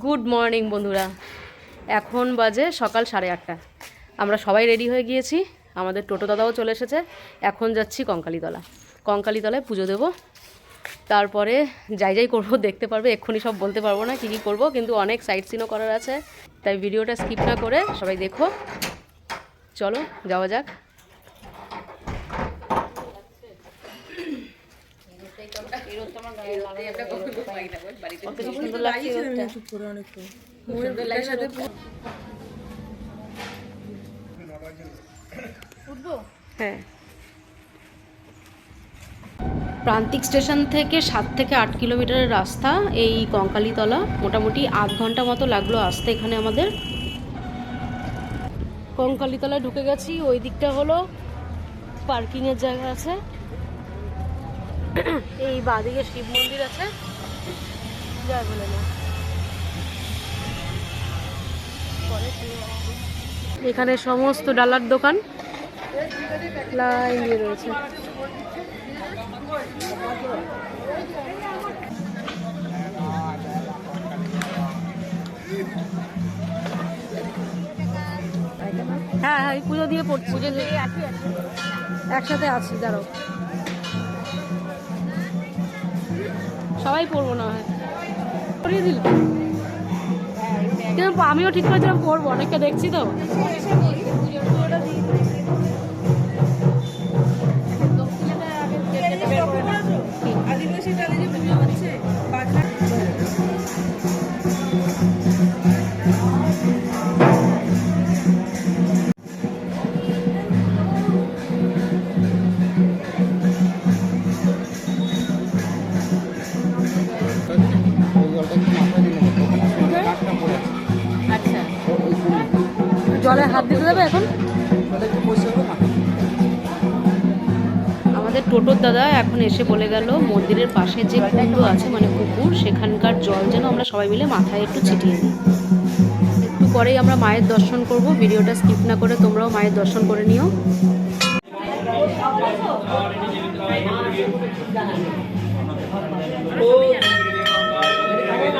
Good morning বন্ধুরা। এখন বাজে সকাল সাড়ে আটটা। আমরা সবাই রেডি হয়ে গিয়েছি। আমাদের টোটো দাদাও চলে এসেছে। এখন যাচ্ছি কঙ্কালীতলা। কঙ্কালীতলায় পুজো দেব। তারপরে যাই যাই করব, দেখতে পারবে। এক্ষুনি সব বলতে পারব না কী কী করব, কিন্তু অনেক সাইট সিনও করার আছে। তাই ভিডিওটা স্কিপ না করে সবাই দেখো। চলো, যাওয়া যাক কত কি সুন্দর লাগছে রোদটা। হ্যাঁ প্রান্তিক স্টেশন থেকে সাত থেকে আট কিলোমিটারের রাস্তা এই কঙ্কালীতলা। মোটামুটি আধ ঘণ্টা মতো লাগল আসতে এখানে আমাদের। কঙ্কালীতলায় ঢুকে গেছি ওই দিকটা হলো পার্কিংয়ের জায়গা আছে। এই বাঁদিকে শিব মন্দির আছে। যাই বলে না এখানে সমস্ত ডালার দোকান লাইন দিয়ে রয়েছে। হ্যাঁ হ্যাঁ পুজো দিয়ে পড়ছি। পুজো দিয়ে একসাথে আছি দাঁড়াও। সবাই পড়ব না হয়। পড়িয়ে দিল। কিন্তু আমিও ঠিক করেছিলাম পড়ব অনেককে দেখছি তো। দেবে এখন? আমাদের টোটোর দাদা এখন এসে বলে গেল মন্দিরের পাশে যে কুণ্ড আছে মানে পুকুর সেখানকার জল যেন আমরা সবাই মিলে মাথায় একটু ছিটিয়ে দিই একটু পরেই আমরা মায়ের দর্শন করব ভিডিওটা স্কিপ না করে তোমরাও মায়ের দর্শন করে নিও। देवी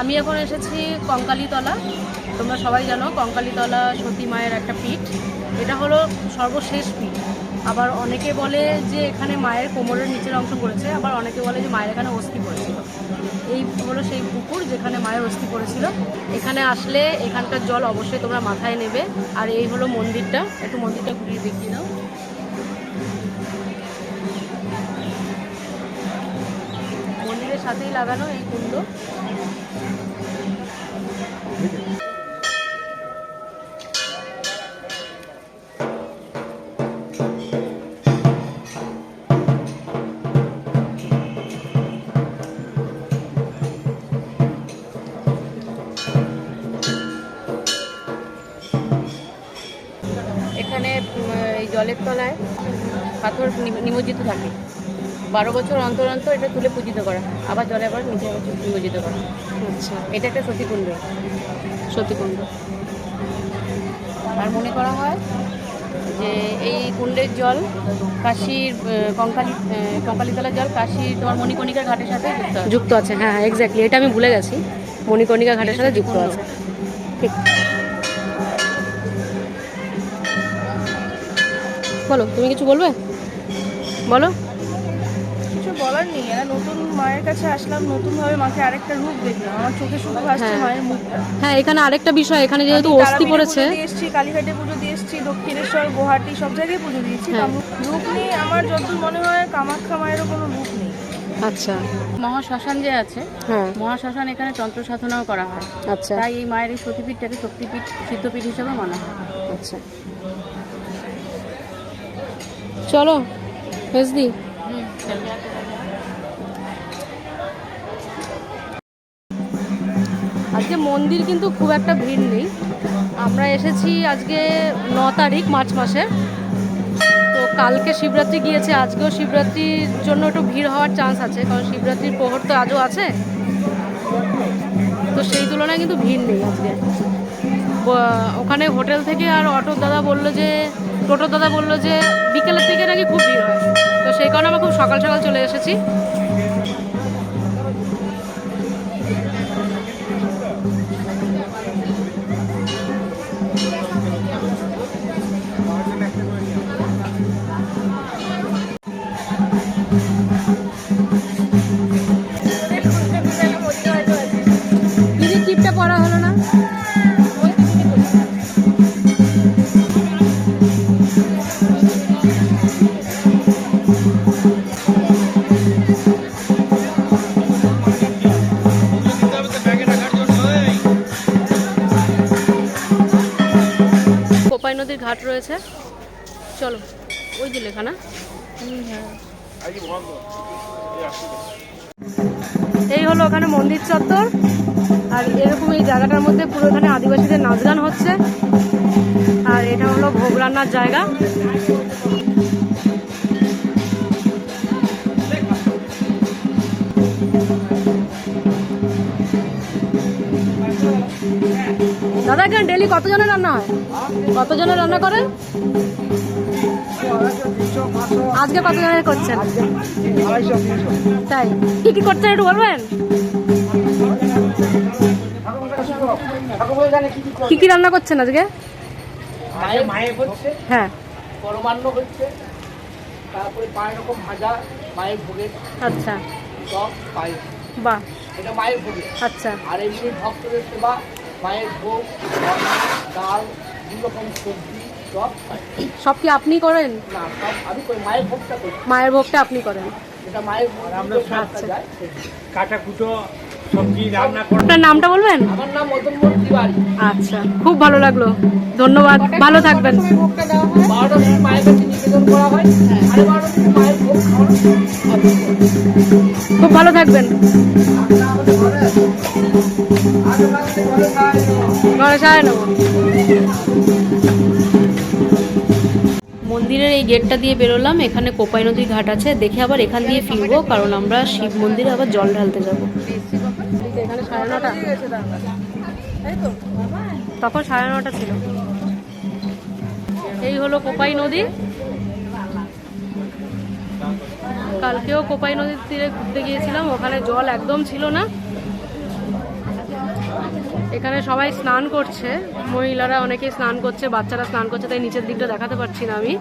আমি এখন এসেছি কঙ্কালীতলা। তোমরা সবাই জানো কঙ্কালীতলা সতী মায়ের একটা পীঠ। এটা হলো সর্বশেষ পীঠ। আবার অনেকে বলে যে এখানে মায়ের কোমরের নিচের অংশ পড়েছে, আবার অনেকে বলে যে মায়ের এখানে অস্থি পড়েছিল। এই হলো সেই পুকুর যেখানে মায়ের অস্থি পড়েছিল। এখানে আসলে এখানকার জল অবশ্যই তোমরা মাথায় নেবে। আর এই হলো মন্দিরটা। একটু মন্দিরটা ঘুরিয়ে দেখিয়ে দাও। মন্দিরের সাথেই লাগানো এই কুণ্ড। জলের তলায় পাথর নিমজ্জিত থাকে। বারো বছর অন্তর অন্তর এটা তুলে পূজিত করা। হয়। আবার জলে আবার নিচে নিমজ্জিত করা। আচ্ছা। এটা একটা সতীকুণ্ড। সতীকুণ্ড। আর মনে করা হয় যে এই কুণ্ডের জল কাশীর আহ, কঙ্কালিতলার জল কাশীর তোমার মণিকণিকার ঘাটের সাথে যুক্ত আছে। যুক্ত আছে হ্যাঁ এক্স্যাক্টলি এটা আমি ভুলে গেছি। মণিকণিকা ঘাটের সাথে যুক্ত আছে। ঠিক। বলো তুমি কিছু বলবে? বলো। কিছু বলার নেই আর নতুন মায়ের কাছে আসলাম নতুনভাবে মাকে আরেকটা রূপ দেখলাম আমার চোখে শুধু ভাসছে হ্যাঁ। মায়ের মুখটা। হ্যাঁ এখানে আরেকটা বিষয় এখানে যেহেতু অস্থি পড়েছে। এসেছি কালীঘাটে পুজো দিয়ে এসেছি দক্ষিণেশ্বর গুয়াহাটি সব জায়গায় পুজো দিয়েছি হ্যাঁ। রূপ নেই আমার যতদূর মনে হয় কামাখ্যা মায়েরও কোনো রূপ নেই। আচ্ছা। মহাশ্মশান যে আছে হ্যাঁ। মহাশ্মশান এখানে তন্ত্র সাধনাও করা হয়। আচ্ছা। তাই এই মায়ের এই সতীপীঠটাকে শক্তিপীঠ সিদ্ধপীঠ হিসেবে মানা হয়। আচ্ছা। চলো, হেসদি। আজকে মন্দির কিন্তু খুব একটা ভিড় নেই। আমরা এসেছি আজকে ন তারিখ, মার্চ মাসের। তো কালকে শিবরাত্রি গিয়েছে, আজকেও শিবরাত্রির জন্য একটু ভিড় হওয়ার চান্স আছে, কারণ শিবরাত্রির প্রহর তো আজও আছে। তো সেই তুলনায় কিন্তু ভিড় নেই আজকে। ওখানে হোটেল থেকে আর অটো দাদা বলল যে টোটো দাদা বলল যে বিকেলের দিকে নাকি খুব ভিড় হয়। তো সেই কারণে আমরা খুব সকাল সকাল চলে এসেছি। ঘাট রয়েছে। চলো, ওই যে লেখা না? এই হলো ওখানে মন্দির চত্বর। আর এরকম এই জায়গাটার মধ্যে পুরো এখানে আদিবাসীদের নাচ গান হচ্ছে। আর এটা হলো ভোগ রান্নার জায়গা। এখানে ডেলি কতজনের রান্না হয়? কতজনের রান্না করেন? আজকে কতজনের করছেন? তাই। কি কি করছেন একটু বলবেন? কি কি রান্না করছেন আজকে? হ্যাঁ। পরমান্ন হচ্ছে তারপরে পাঁচ রকম ভাজা মায়ের ভোগের আচ্ছা। সব পায়েস। বাহ। এটা মায়ের ভোগে। আচ্ছা। আর এমনি ভক্তদের সেবা মায়ের ভোগ ডাল সবজি সব সব কি আপনি করেন? না সব আমি মায়ের ভোগটা করি। মায়ের ভোগটা আপনি করেন। এটা মায়ের ভোগ আমরা। কাটা কুটো আপনার নামটা বলবেন? আমার নাম তিওয়ারি। আচ্ছা খুব ভালো লাগল। ধন্যবাদ ভালো থাকবেন। খুব ভালো থাকবেন। ঘরে সারাই নেব। মন্দিরের এই গেটটা দিয়ে বেরোলাম। এখানে কোপাই নদীর ঘাট আছে। দেখে আবার এখান দিয়ে ফিরবো কারণ আমরা শিব মন্দিরে আবার জল ঢালতে যাব। সাড়ে নটা। তখন সাড়ে নটা ছিল। এই হলো কোপাই নদী। কালকেও কোপাই নদীর তীরে ঘুরতে গিয়েছিলাম, ওখানে জল একদম ছিল না। এখানে সবাই স্নান করছে, মহিলারা অনেকেই স্নান করছে, বাচ্চারা স্নান করছে, তাই নিচের দিকটা দেখাতে পারছি না আমি।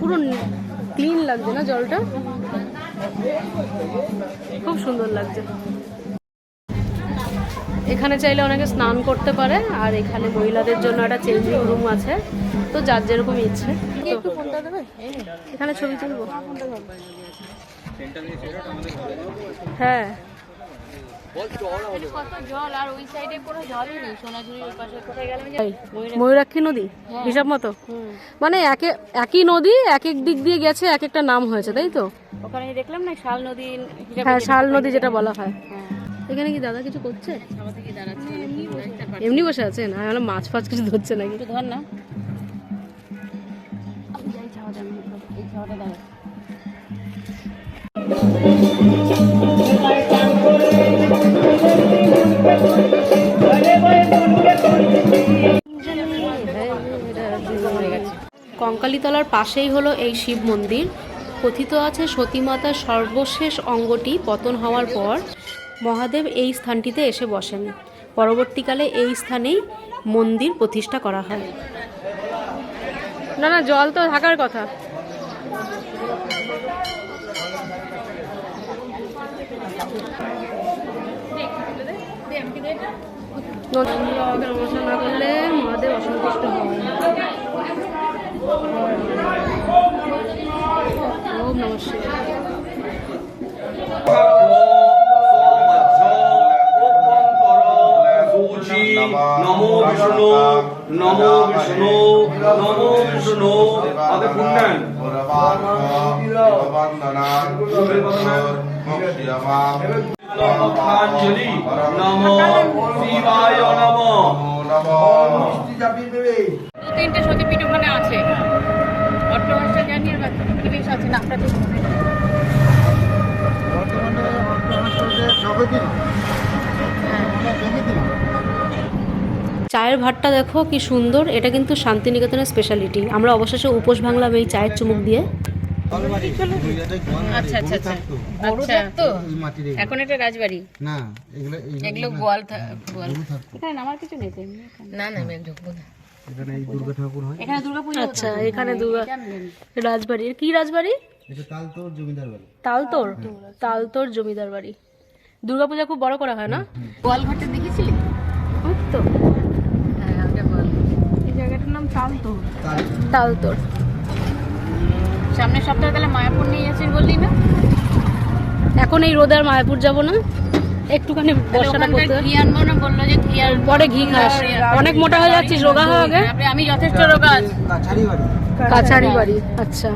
পুরো ক্লিন লাগছে না জলটা? খুব সুন্দর লাগছে। এখানে চাইলে অনেকে স্নান করতে পারে আর এখানে মহিলাদের জন্য একটা চেঞ্জিং রুম আছে। তো যার যেরকম ইচ্ছে। এখানে ছবি তুলবো। হ্যাঁ। ময়ূরাক্ষী। নদী? হিসাব মতো? মানে একে একই নদী এক এক দিক দিয়ে গেছে এক একটা নাম হয়েছে তাই তো? ওখানে দেখলাম না শাল নদী হ্যাঁ শাল নদী যেটা বলা হয়। এখানে কি দাদা কিছু করছে? দাঁড়াচ্ছে। এমনি বসে আছেন আমি ভাবলাম মাছ ফাছ কিছু ধরছে নাকি? একটু ধর না। এই ছাওয়াটা দাঁড়া কঙ্কালীতলার পাশেই হলো এই শিব মন্দির। কথিত আছে সতীমাতার সর্বশেষ অঙ্গটি পতন হওয়ার পর মহাদেব এই স্থানটিতে এসে বসেন। পরবর্তীকালে এই স্থানেই মন্দির প্রতিষ্ঠা করা হয়। না না জল তো থাকার কথা। নন্দী না করলে মহাদেব অসন্তুষ্ট হয় ওম নমঃ শিবায় নমো বিষ্ণু নমো বিষ্ণু নমো বিষ্ণু আগে পুণ্যান নমঃ নমো শিবায় নমঃ দু তিনটে সতীপীঠ ওখানে আছে। অট্টহাসটা জানি আর কি বেশ আছে মনে নেই। চায়ের ভাতটা দেখো কি সুন্দর এটা কিন্তু শান্তিনিকেতনের স্পেশালিটি আমরা অবশেষে উপোস ভাঙলাম এই চায়ের চুমুক দিয়ে। আচ্ছা আচ্ছা আচ্ছা। আচ্ছা। তো। এখন এটা রাজবাড়ি। না এগুলো এগুলো গোয়াল এখানে আমার কিছু নেই। না না ঢুকবো না। এখানে এই দুর্গা ঠাকুর হয়। এখানে দুর্গা পুজো আচ্ছা এখানে দুর্গা রাজবাড়ি। কি রাজবাড়ি? এটা তালতোর জমিদার বাড়ি। তালতোর? তালতোর জমিদার বাড়ি। দুর্গাপূজা খুব বড় করা হয় না? দেখেছিলি? তো। হ্যাঁ এই জায়গাটার নাম তালতোর। তালতোর। সামনের সপ্তাহে তাহলে মায়াপুর নিয়ে যাচ্ছিস বললি না? এখন এই রোদে আর মায়াপুর যাব না? একটুখানি বর্ষাটা করতে ওখানকার ঘি আনব না বলল যে ঘি আর পরে ঘি খাস। অনেক মোটা হয়ে যাচ্ছিস রোগা হয়ে আগে। আমি যথেষ্ট রোগা আছি। কাছারি বাড়ি আচ্ছা।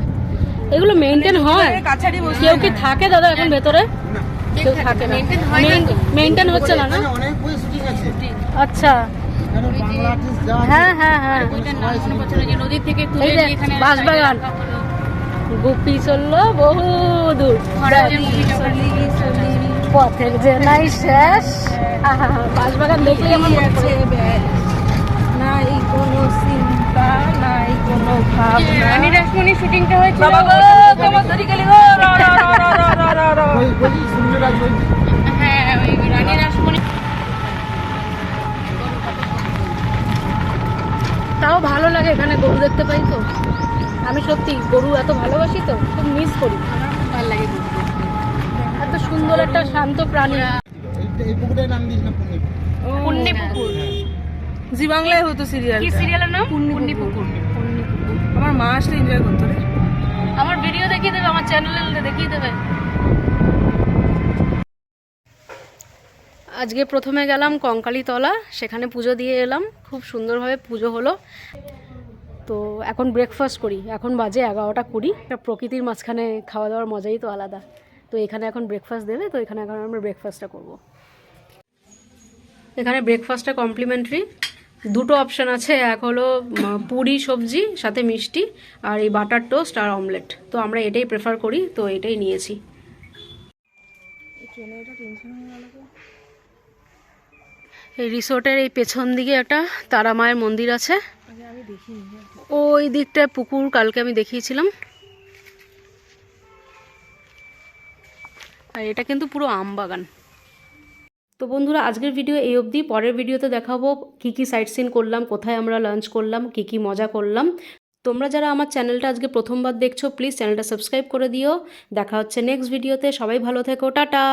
এগুলো মেনটেন হয়? কেউ কি থাকে দাদা এখন ভেতরে? কেউ থাকে। না। মেনটেন হয় হচ্ছে না না? আচ্ছা। হ্যাঁ হ্যাঁ হ্যাঁ। মনে নদীর থেকে যে, বাঁশবাগান। গুপি চলল বহু দূর। পথের যে নাই শেষ। আহা, বাঁশবাগান দেখলেই আমার মনে পড়ে। নাই কোনো চিন্তা নাই কোনো ভাবনা। রানী রাসমণির শুটিংটা হয়েছিল। বাবা গো তোমার ধরি গেলি গো? র, র, র, র, র, র, র, হ্যাঁ ওই রানী রাসমণি। তাও ভালো লাগে এখানে গরু দেখতে পাই তো। আমি সত্যি গরু এত ভালোবাসি তো খুব মিস করি। সুন্দর একটা শান্ত প্রাণী। এই পুকুরের নাম দিয়েছিলাম পুণ্যি পুকুর? জি বাংলায় হতো সিরিয়াল কি সিরিয়ালের নাম? পুণ্যি পুকুর আমার মা আসলে এনজয় করতো রে। আমার ভিডিও দেখিয়ে দেবে আমার চ্যানেলে দেখিয়ে দেবে। আজকে প্রথমে গেলাম কঙ্কালীতলা সেখানে পুজো দিয়ে এলাম। খুব সুন্দরভাবে পুজো হলো। তো এখন ব্রেকফাস্ট করি। এখন বাজে এগারোটা কুড়ি। একটা প্রকৃতির মাঝখানে খাওয়া দাওয়ার মজাই তো আলাদা। তো এখানে এখন ব্রেকফাস্ট দেবে তো এখানে এখন আমরা ব্রেকফাস্টটা করব। এখানে ব্রেকফাস্টটা কমপ্লিমেন্টারি দুটো অপশান আছে এক হলো পুরি সবজি সাথে মিষ্টি আর এই বাটার টোস্ট আর অমলেট তো আমরা এটাই প্রেফার করি তো এটাই নিয়েছি। এই রিসোর্টের এই পেছন দিকে একটা তারা মায়ের মন্দির আছে। ওই দিকটায় পুকুর কালকে আমি দেখিয়েছিলাম। আর এটা কিন্তু পুরো আম বাগান। তো বন্ধুরা, আজকের ভিডিও এই অবধি। পরের ভিডিওতে দেখাবো কী কী সাইট সিন করলাম, কোথায় আমরা লাঞ্চ করলাম, কী কী মজা করলাম। তোমরা যারা আমার চ্যানেলটা আজকে প্রথমবার দেখছ প্লিজ চ্যানেলটা সাবস্ক্রাইব করে দিও। দেখা হচ্ছে নেক্সট ভিডিওতে সবাই ভালো থেকো। টাটা!